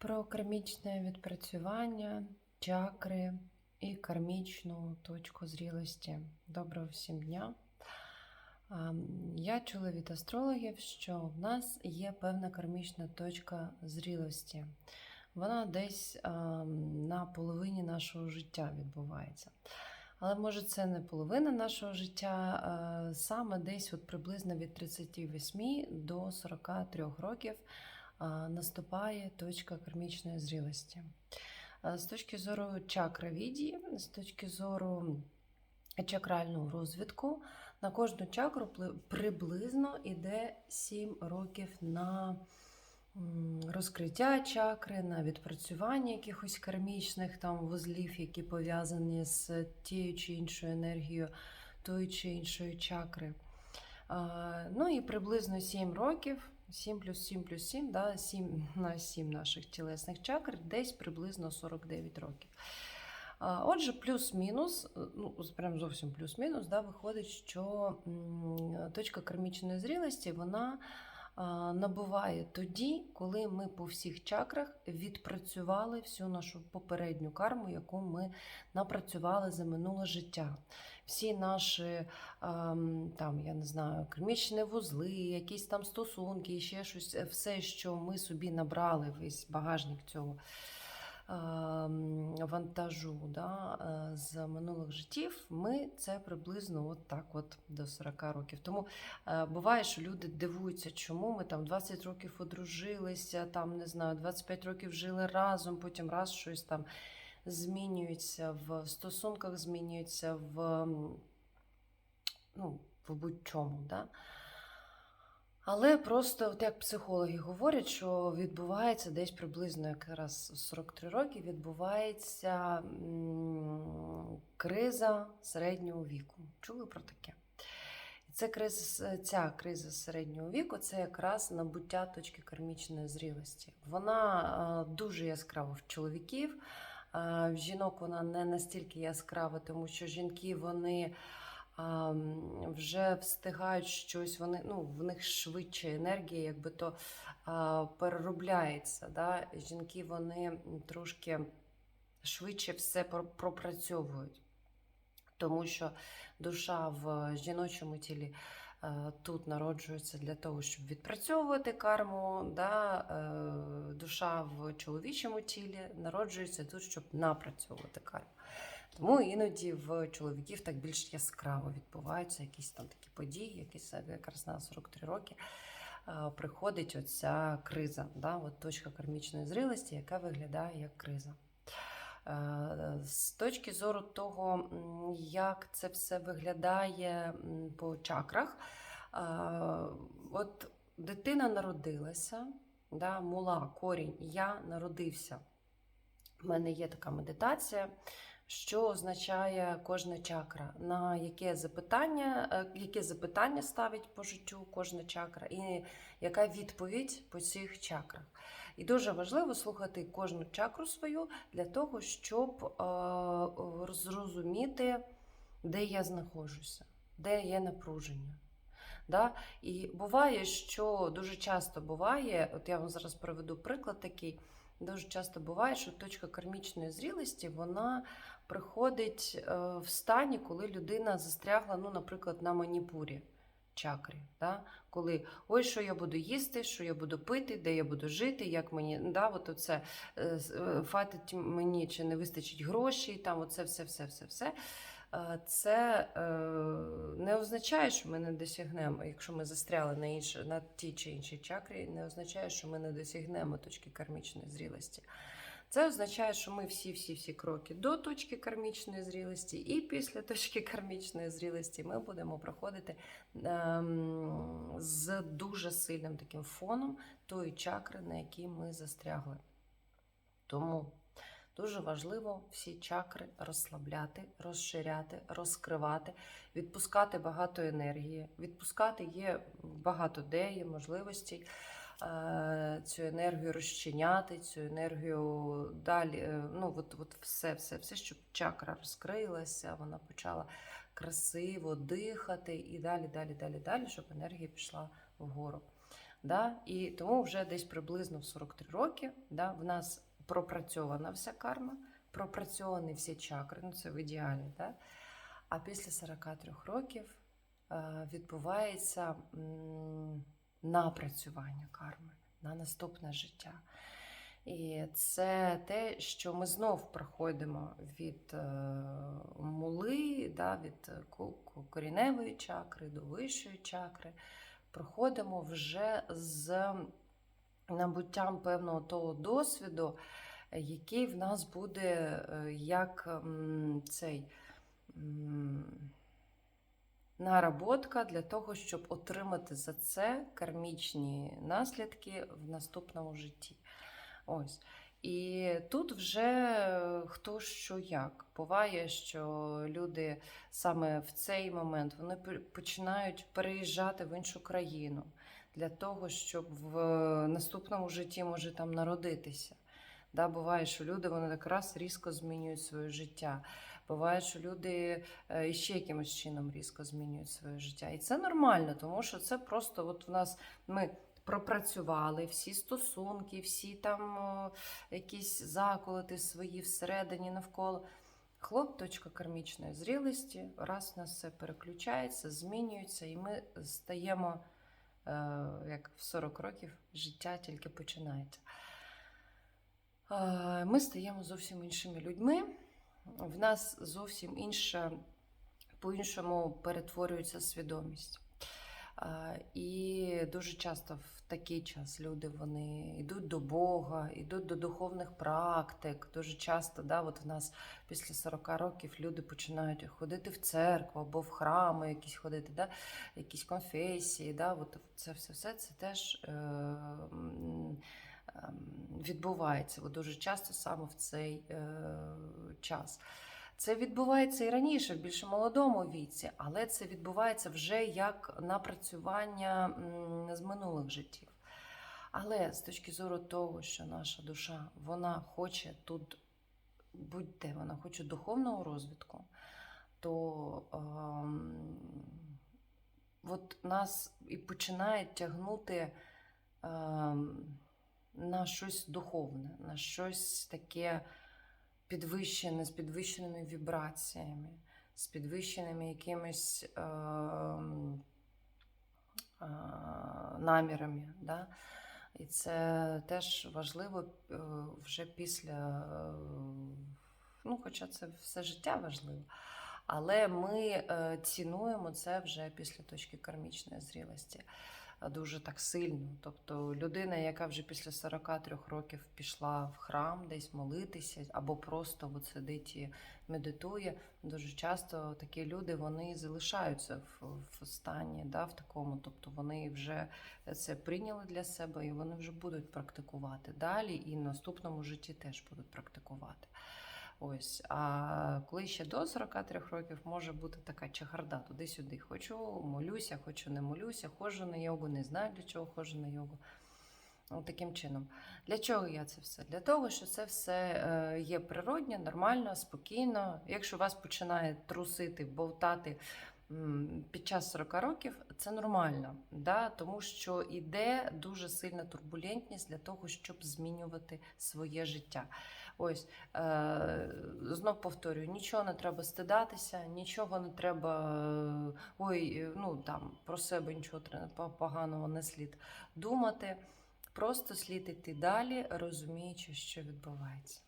про кармічне відпрацювання, чакри і кармічну точку зрілості. Доброго всім дня! Я чула від астрологів, що в нас є певна кармічна точка зрілості. Вона десь на половині нашого життя відбувається. Але може це не половина нашого життя, саме десь от приблизно від 38 до 43 років наступає точка кармічної зрілості. З точки зору чакравіді, з точки зору чакрального розвитку, на кожну чакру приблизно йде 7 років на розкриття чакри, на відпрацювання якихось кармічних там вузлів, які пов'язані з тією чи іншою енергією тої чи іншої чакри. Ну і приблизно 7 років, 7 плюс 7 плюс 7, да, 7 на 7 наших тілесних чакр, десь приблизно 49 років. Отже, плюс-мінус, ну, прям зовсім плюс-мінус, да, виходить, що точка кармічної зрілості вона набуває тоді, коли ми по всіх чакрах відпрацювали всю нашу попередню карму, яку ми напрацювали за минуле життя. Всі наші ем, там, я не знаю, кармічні вузли, якісь там стосунки, ще щось, е, все, що ми собі набрали, весь багажник цього ем, вантажу да, е, з минулих життів, ми це приблизно от так от до 40 років. Тому е, буває, що люди дивуються, чому ми там 20 років одружилися, там не знаю, 25 років жили разом, потім раз щось там змінюється в стосунках, змінюється в, ну, в будь-чому. Да? Але просто, от як психологи говорять, що відбувається десь приблизно якраз 43 роки відбувається криза середнього віку. Чули про таке? Це криза, ця криза середнього віку це якраз набуття точки кармічної зрілості. Вона е, дуже яскрава в чоловіків. В жінок вона не настільки яскрава, тому що жінки вони вже встигають щось, вони, ну, в них швидше енергія, якби то переробляється. Да? Жінки вони трошки швидше все пропрацьовують. Тому що душа в жіночому тілі тут народжується для того, щоб відпрацьовувати карму. Да? е, Душа в чоловічому тілі народжується тут, щоб напрацьовувати карму. Тому іноді в чоловіків так більш яскраво відбуваються якісь там такі події, якісь е, якраз на 43 роки е, приходить оця криза, да? От точка кармічної зрілості, яка виглядає як криза. Е, З точки зору того, як це все виглядає по чакрах, е, от дитина народилася, да, мула, корінь, я народився. У мене є така медитація, що означає кожна чакра, на яке запитання, е, яке запитання ставить по життю кожна чакра, і яка відповідь по цих чакрах. І дуже важливо слухати кожну чакру свою для того, щоб е, зрозуміти, де я знаходжуся, де є напруження. Да? І буває, що дуже часто буває, от я вам зараз приведу приклад такий. Дуже часто буває, що точка кармічної зрілості вона приходить е, в стані, коли людина застрягла, ну, наприклад, на маніпурі чакрі. Да? Коли ой, що я буду їсти, що я буду пити, де я буду жити, як мені да, от оце, е, е, фатить мені чи не вистачить грошей, там оце все, все, все, все. Е, Це не означає, що ми не досягнемо, якщо ми застряли на, інш, на тій чи іншій чакрі, не означає, що ми не досягнемо точки кармічної зрілості. Це означає, що ми всі-всі-всі кроки до точки кармічної зрілості, і після точки кармічної зрілості ми будемо проходити ем, з дуже сильним таким фоном тої чакри, на якій ми застрягли. Тому дуже важливо всі чакри розслабляти, розширяти, розкривати, відпускати багато енергії. Відпускати є багато де, можливостей цю енергію розчиняти, цю енергію далі. е, Ну, от, от все, все, все, щоб чакра розкрилася, вона почала красиво дихати і далі, далі, далі, далі, щоб енергія пішла вгору. Да? І тому вже десь приблизно в 43 роки да, в нас пропрацьована вся карма, пропрацьовані всі чакри, ну це в ідеалі. Да? А після 43 років е, відбувається напрацювання карми на наступне життя. І це те, що ми знов проходимо від е, мули, да, від ко- ко- коріневої чакри до вищої чакри, проходимо вже з набуттям певного того досвіду, який в нас буде е, як цей наработка для того, щоб отримати за це кармічні наслідки в наступному житті. Ось. І тут вже е, хто що як. Буває, що люди саме в цей момент вони починають переїжджати в іншу країну для того, щоб в наступному житті може там народитися. Да, буває, що люди вони так раз різко змінюють своє життя. Буває, що люди е, іще якимось чином різко змінюють своє життя. І це нормально, тому що це просто от в нас ми пропрацювали всі стосунки, всі там о, якісь заколоти свої всередині навколо. Хлоп, точка кармічної зрілості, раз у нас все переключається, змінюється, і ми стаємо, е, як в 40 років, життя тільки починається. Е, Ми стаємо зовсім іншими людьми. В нас зовсім інша, по-іншому перетворюється свідомість. І дуже часто в такий час люди вони йдуть до Бога, йдуть до духовних практик. Дуже часто, да, от в нас після 40 років люди починають ходити в церкву або в храми, якісь ходити, да, якісь конфесії. Да, от це все, все це теж е, відбувається дуже часто саме в цей е, час. Це відбувається і раніше, в більш молодому віці, але це відбувається вже як напрацювання з минулих життів. Але з точки зору того, що наша душа вона хоче тут будь-де, вона хоче духовного розвитку, то ем, от нас і починає тягнути ем, на щось духовне, на щось таке підвищене, з підвищеними вібраціями, з підвищеними якимись е, е, намірами. Да? І це теж важливо е, вже після, е, ну, хоча це все життя важливо. Але ми е, цінуємо це вже після точки кармічної зрілості дуже так сильно. Тобто людина, яка вже після 43 років пішла в храм десь молитися, або просто от сидить і медитує, дуже часто такі люди вони залишаються в, в стані, да, в такому. Тобто вони вже це прийняли для себе і вони вже будуть практикувати далі, і в наступному житті теж будуть практикувати. Ось, а коли ще до 43 років може бути така чехарда туди-сюди. Хочу молюся, хочу не молюся, ходжу на йогу, не знаю для чого ходжу на йогу. От таким чином. Для чого я це все? Для того, що це все е, є природньо, нормально, спокійно. Якщо вас починає трусити, бовтати під час 40 років, це нормально, да? тому що йде дуже сильна турбулентність для того, щоб змінювати своє життя. Ось е, знов повторюю, нічого не треба стидатися, нічого не треба. е, Ой, е, ну там про себе нічого поганого не слід думати. Просто слід іти далі, розуміючи, що відбувається.